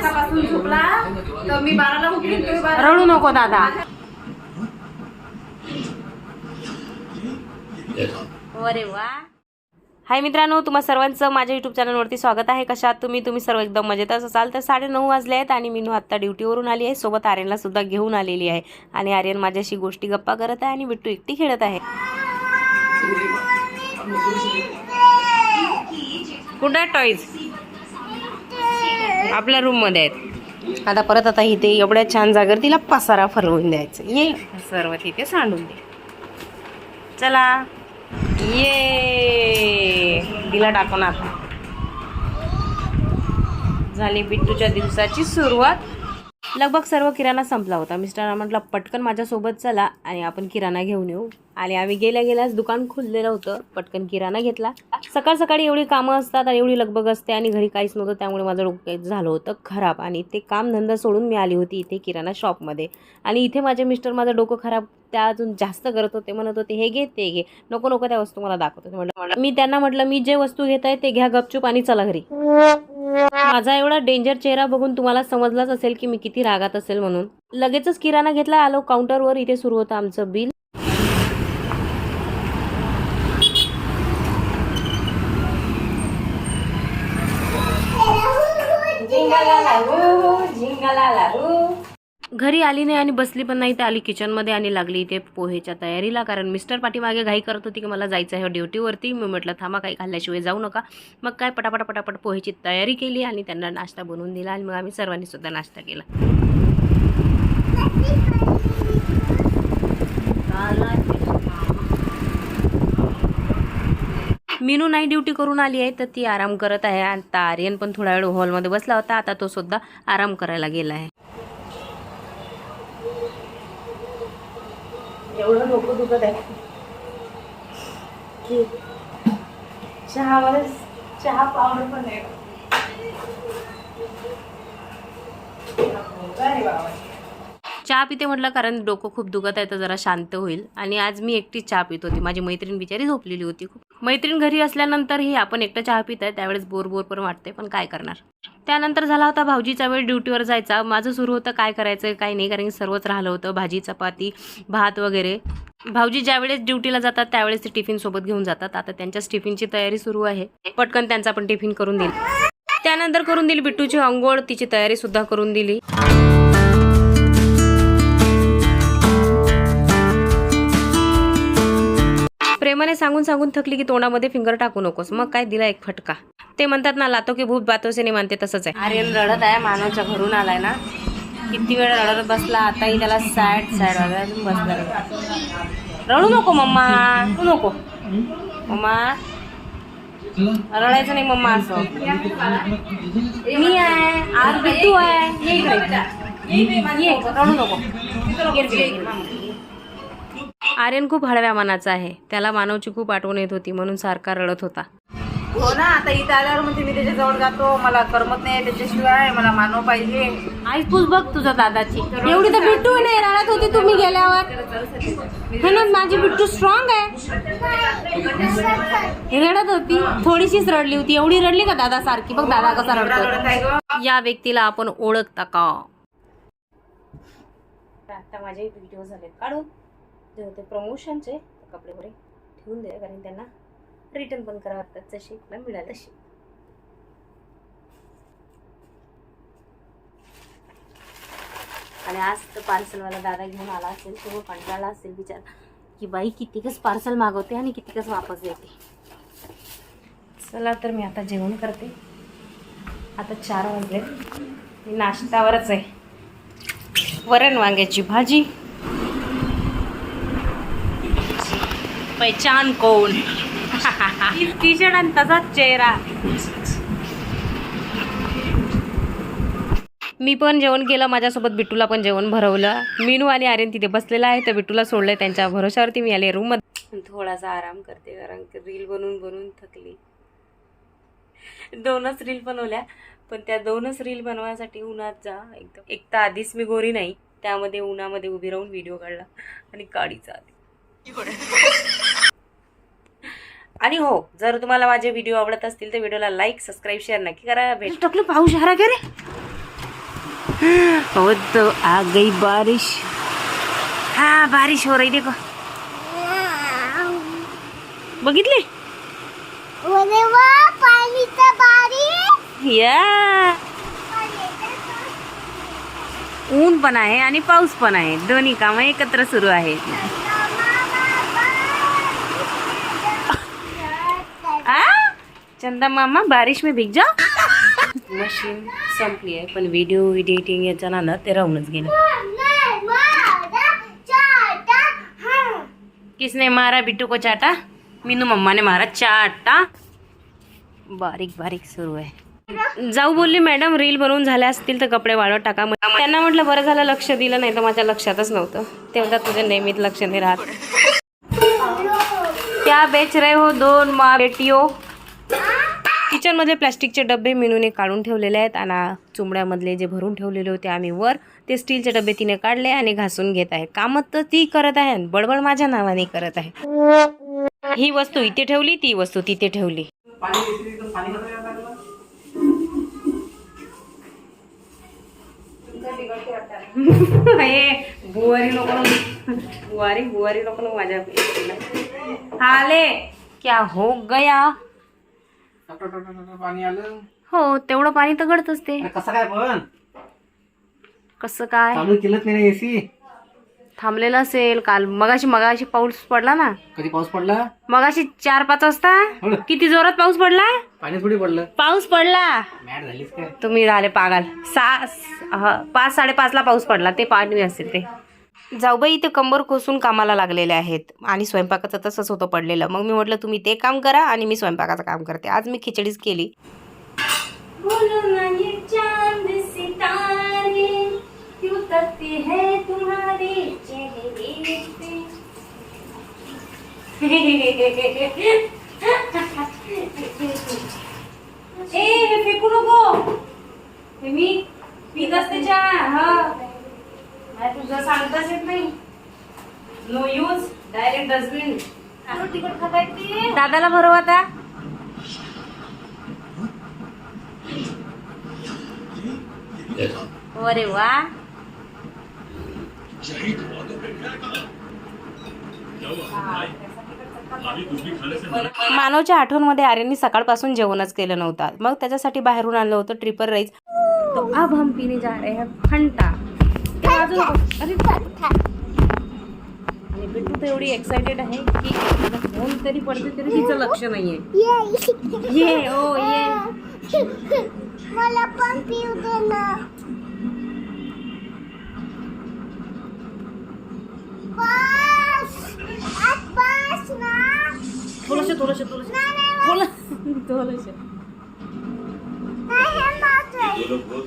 वाजतापासून झोपला तर मी बाराला उठली तुम्ही बारा रडू नको दादा. अरे वा. हाय मित्रांनो तुम्हा सर्वांचं माझ्या युट्यूब चॅनलवरती स्वागत आहे. कशात तुम्ही? तुम्ही सर्व एकदम मजेतच असाल. तर साडे नऊ वाजले आहेत आणि मी आत्ता ड्युटीवरून आली आहे. सोबत आर्यनला सुद्धा घेऊन आलेली आहे. आणि आर्यन माझ्याशी गोष्टी गप्पा करत आहे आणि बिट्टू एकटी खेळत आहे. कुठं टॉईज आपल्या रूममध्ये आहेत. आता परत आता इथे एवढ्या छान जागेवर तिला पसारा फरवून द्यायचं. ये. सर्व तिथे सांडून दे. चला. ये. दिला टाकून आता. झाली बिट्टूच्या दिवसाची सुरुवात. लगभग सर्व किराणा संपला होता. मिस्टरांना म्हटलं पटकन माझ्यासोबत चला आणि आपण किराणा घेऊन येऊ. आणि आम्ही गेल्या गेल्याच दुकान खुललेलं होतं. पटकन किराणा घेतला. सकाळ सकाळी एवढी कामं असतात आणि एवढी लगबग असते आणि घरी काहीच नव्हतं त्यामुळे माझं डोकं झालं होतं खराब. आणि ते कामधंदा सोडून मी आली होती इथे किराणा शॉपमध्ये. आणि इथे माझे मिस्टर माझं डोकं खराब त्या अजून जास्त करत होते. म्हणत होते हे घे ते घे. नको नको त्या वस्तू मला दाखवत होते म्हटलं मी त्यांना म्हटलं मी जे वस्तू घेत आहे ते घ्या गपचूप आणि चला घरी. माझा एवढा डेंजर चेहरा बघून तुम्हाला समजलाच असेल की मी किती रागात असेल म्हणून. लगेचच किराणा घेतला आलो काउंटरवर इथे सुरू होतं आमचं बिल. घरी आली नाही आणि बसली पण नाही तर आली किचनमध्ये आणि लागली इथे पोहेच्या तयारीला. कारण मिस्टर पाठीमागे घाई करत होती की मला जायचं आहे ड्युटीवरती. मी म्हटलं थांबा काही खाल्ल्याशिवाय जाऊ नका. मग काय पटापट पटापट पोहेची तयारी केली आणि त्यांना नाश्ता बनवून दिला आणि मग आम्ही सर्वांनी सुद्धा नाश्ता केला. मीनू नाही ड्युटी करून आली आहे तर ती आराम करत आहे. आता आर्यन पण थोडा वेळ हॉलमध्ये बसला होता. आता तो सुद्धा आराम करायला गेला आहे. एवढं डोकं दुखत आहे की चहामध्ये चहा पावडर पण आहे. चहा पिते म्हटलं कारण डोकं खूप दुखत आहे तर जरा शांत होईल. आणि आज मी एकटीच चहा पित होती. माझी मैत्रीण बिचारी झोपलेली होती खूप. मैत्रीण घरी असल्यानंतरही आपण एकटं चहा पित आहे त्यावेळेस बोर बोर पण वाटते पण काय करणार? त्यानंतर झाला होता भाऊजीचा वेळ ड्युटीवर जायचा. माझं सुरू होतं काय करायचं काय नाही कारण सर्वच राहिलं होतं. भाजी चपाती भात वगैरे. भाऊजी ज्यावेळेस ड्युटीला जातात त्यावेळेस ते टिफिन सोबत घेऊन जातात. आता त्यांच्याच टिफिनची तयारी सुरू आहे. पटकन त्यांचा पण टिफिन करून दिली त्यानंतर करून दिली बिट्टूची अंघोळ तिची तयारी सुद्धा करून दिली. प्रेमाने सांगून सांगून थकली की तोंडामध्ये फिंगर टाकू नकोस. मग काय दिला एक फटका? ते म्हणतात ना लातो की भूत बातोसे नाही मानते तसंच आहे. आर्यन रडत आहे मानवच्या घरून आलाय ना. किती वेळ रडत बसला आताही त्याला सॅड सॅड वगैरे अजून बसला रडू नको मम्मा. तू नको. मम्मा. रडायचं नाही मम्मा असं. मी आहे आज तू आहे. रडू नको. आर्यन खूप हळव्या मनाचा आहे. त्याला मानवची खूप आठवण येत होती म्हणून सारखा रडत होता. हो ना आता इथं आल्यावर म्हणते मी त्याच्याजवळ जातो मला करमत नाही त्याच्याशिवाय मला मानव पाहिजे. ऐकूच बघ तुझ्या दादाची. एवढी तर बिट्टू नाही रडत होती तुम्ही गेल्यावर. है ना माझी बिट्टू स्ट्रॉंग आहे. रडत होती. थोडीशीच रडली होती. एवढी रडली का दादा सारखी बघ दादा कसा रडत. या व्यक्तीला आपण ओळखता का? आता माझे व्हिडिओ झाले काढून ते होते प्रमोशनचे कपडे वगैरे ठेवून दे कारण त्यांना रिटर्न पण करावं लागतात जशी मला मिळाले तशी आणि आज तर पार्सलवाला दादा घेऊन आला असेल तो कंटाळला असेल विचार की बाई कितीकच पार्सल मागवते आणि कितीकच वापस देते. चला तर मी आता जेवण करते. आता चार वाजले. मी नाश्त्यावरच आहे. वरण वांग्याची भाजी. पैचान कोण? टी शर्ट आणि तसाच चेहरा. मी पण जेवण केलं माझ्यासोबत बिट्टूला पण जेवण भरवलं. मीनू आणि आर्यन तिथे बसलेला आहे तर बिट्टूला सोडलंय त्यांच्या भरोशावरती. मी आले रूममध्ये. थोडासा आराम करते कारण रील बनवून बनवून थकली. दोनच रील बनवल्या पण त्या दोनच रील बनवायसाठी उन्हात जा. एकदम. एक तर आधीच मी गोरी नाही त्यामध्ये उन्हामध्ये उभी राहून व्हिडिओ काढला आणि काढीचा आधी आणि हो जर तुम्हाला माझे व्हिडिओ आवडत असतील तर व्हिडिओला लाईक सबस्क्राईब शेअर नक्की करा. भेट टाकलं पाऊस हरा का रे. हो तो आ गई बारिश. हाँ बारिश हो रही देखो. बघितली? या. ऊन पण आहे आणि पाऊस पण आहे. दोन्ही कामं एकत्र सुरू आहेत आ? चंदा मामा बारिश में भिग जा मशीन संपली आहे पण व्हिडिओ एडिटिंग याच्या नादात ते राहूनच गेलं. किसने मारा बिट्टू को चाटा? मीनू मम्मा ने मारा चाटा। बारीक बारीक सुरू आहे. जाऊ बोलली मॅडम रील बनवून झाल्या असतील तर कपडे वाळत टाका. त्यांना म्हटलं बरं झालं लक्ष दिलं नाही तर माझ्या लक्षातच नव्हतं. तेवढा तुझ्या नेहमीत लक्ष नाही राहत. क्या बेच रहे हो दोन मा बेटियो किचनमधले प्लॅस्टिकचे डबे मिनूने काढून ठेवलेले आहेत आणि चुमड्यामधले जे भरून ठेवलेले होते आम्ही वर ते स्टीलचे डबे तिने काढले आणि घासून घेत आहे. कामं तर ती करत आहे आणि बडबड माझ्या नावाने करत आहे. ही वस्तू इथे ठेवली ती वस्तू तिथे ठेवली. बुवारी ना. बुवारी बुवारी ना माझ्या. हाले क्या हो गया? पाणी आलं. हो तेवढं पाणी तर गळतच ते. अरे कसं काय पण? कसं काय? चालू केलंच नाही एसी थांबलेलं असेल काल मगाशी मगाशी पाऊस पडला ना. कधी पाऊस पडला? मगाशी चार पाच वाजता. किती जोरात पाऊस पडला? पाणी थोडी पडलं? पाऊस पडला. मॅट झालीस काय? तुम्ही राहिले पागाल. सहा हा, पाच साडेपाचला पाऊस पडला. ते पाणी असेल ते. जाऊबाई इथे कंबर खोसून कामाला लागलेले आहेत. आणि स्वयंपाकाचं तसंच होतं पडलेलं. मग मी म्हटलं तुम्ही ते काम करा आणि मी स्वयंपाकाचं काम करते. आज मी खिचडीच केली. फेकू नको. मी असते चहा हा. नाही तुझं सांगताच येत नाही? नो यूज डायरेक्ट डस्टबिन तिकट खाता येते दादाला भरव आता. अरे वा. मानवच्या आठवणमध्ये आर्यननी सकाळपासून जेवणच केलं नव्हतं. मग त्याच्यासाठी बाहेरून आणलं होतं ट्रिपल राईस. तो अब हम पीने जा रहे हैं फंटा. नको. अरे आणि बिट्टू तर एवढी एक्साइटेड आहे की फोन तरी पडते तरी तिचं लक्ष नाहीये. ये. ओ ये. मला पण पिऊ दे ना. थोडस थोडस थोडस. थोडं थोडस.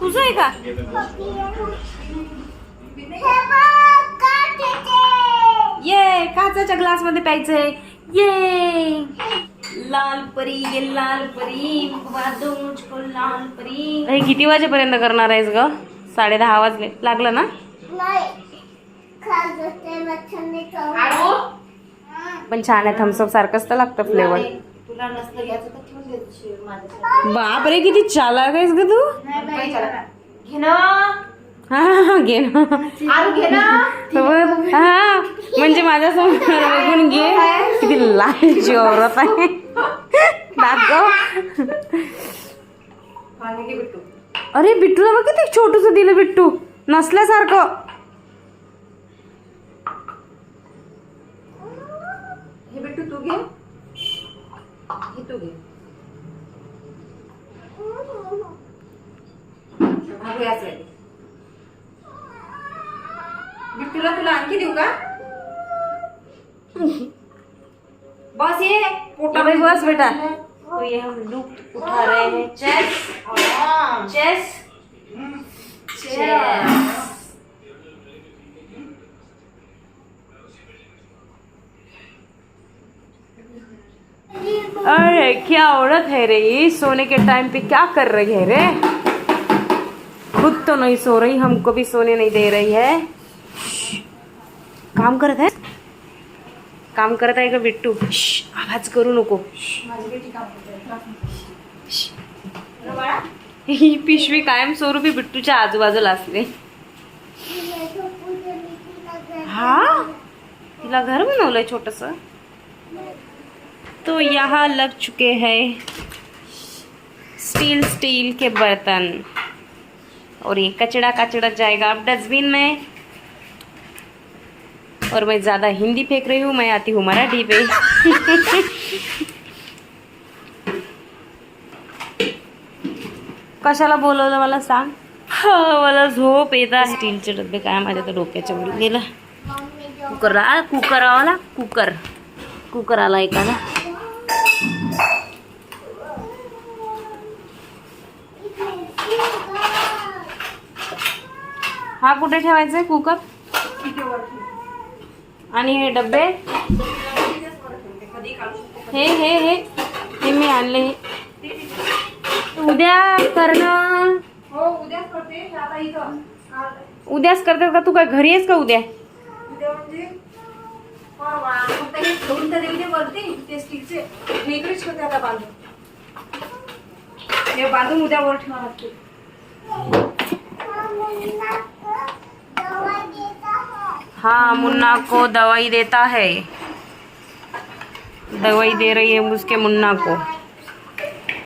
तुझं आहे का? हे ये काचाच्या ग्लासमध्ये प्यायचंय. ये. लाल परी ये लाल परी वादो मुझको लाल परी. हे किती वाजेपर्यंत करणार आहेस ग? साडे दहा वाजले. लागलं ना? पण छान आहे थम्सअप सारखंच तर लागतं फ्लेवर तुला नसतं घ्यायचं तर ठेवून द्यायचं माझ्यासाठी. बापरे किती चालाक आहेस ग तू? घे ना. हा हा, घे ना. हा म्हणजे माझ्यासमोर बघून घे. किती लालची औरत आहे. दाखव. पाणी घे बिट्टू. अरे बिट्टूला बघ किती छोटूस दिलं बिट्टू. नसल्यासारखं. हे बिट्टू तू घे. हे तू घे. भागू. बिट्टूला तुला आणखी देऊ का? बस ये पोटा अबे बस बेटा. तो ये हम लुक उठा रहे हैं. चेस चेस चेस अरे क्या औरत है रे ये? सोने के टाइम पे क्या कर रही है रे? खुद तो नहीं सो रही हमको भी सोने नहीं दे रही है। काम करत आहे काम करत आहे का बिट्टू आवाज करू नको. ही पिशवी कायमस्वरूपी बिट्टूच्या आजूबाजूला असते. हा? तिला घर बनवलंय छोटस? तो यहाँ लग चुके हैं. स्टील स्टील के बर्तन. और ये कचड़ा कचड़ा जाएगा. अब डस्टबिन में और मैं ज़्यादा हिंदी फेंक रही हूँ मैं आती हूँ मराठी पे। कशाला बोलवलं मला सांग? मला झोप येत आहे. स्टीलचे डबे काय माझ्या तर डोक्याच्या वर गेलं. कुकर आ कुकर आला कुकर. कुकर आला एखादा. हा कुठे ठेवायचा आहे कुकर? आणि हे डबे हे हे हे हे मी आणले हे उद्या करणं हो उद्याच करते आता इथं काल- उद्याच करतात का तू काय घरी आहेस का उद्या म्हणजे हे हे बांधून उद्या वर ठेवा लागते हाँ मुन्ना को दवाई देता है। दवाई दे रही है उसके मुन्ना को।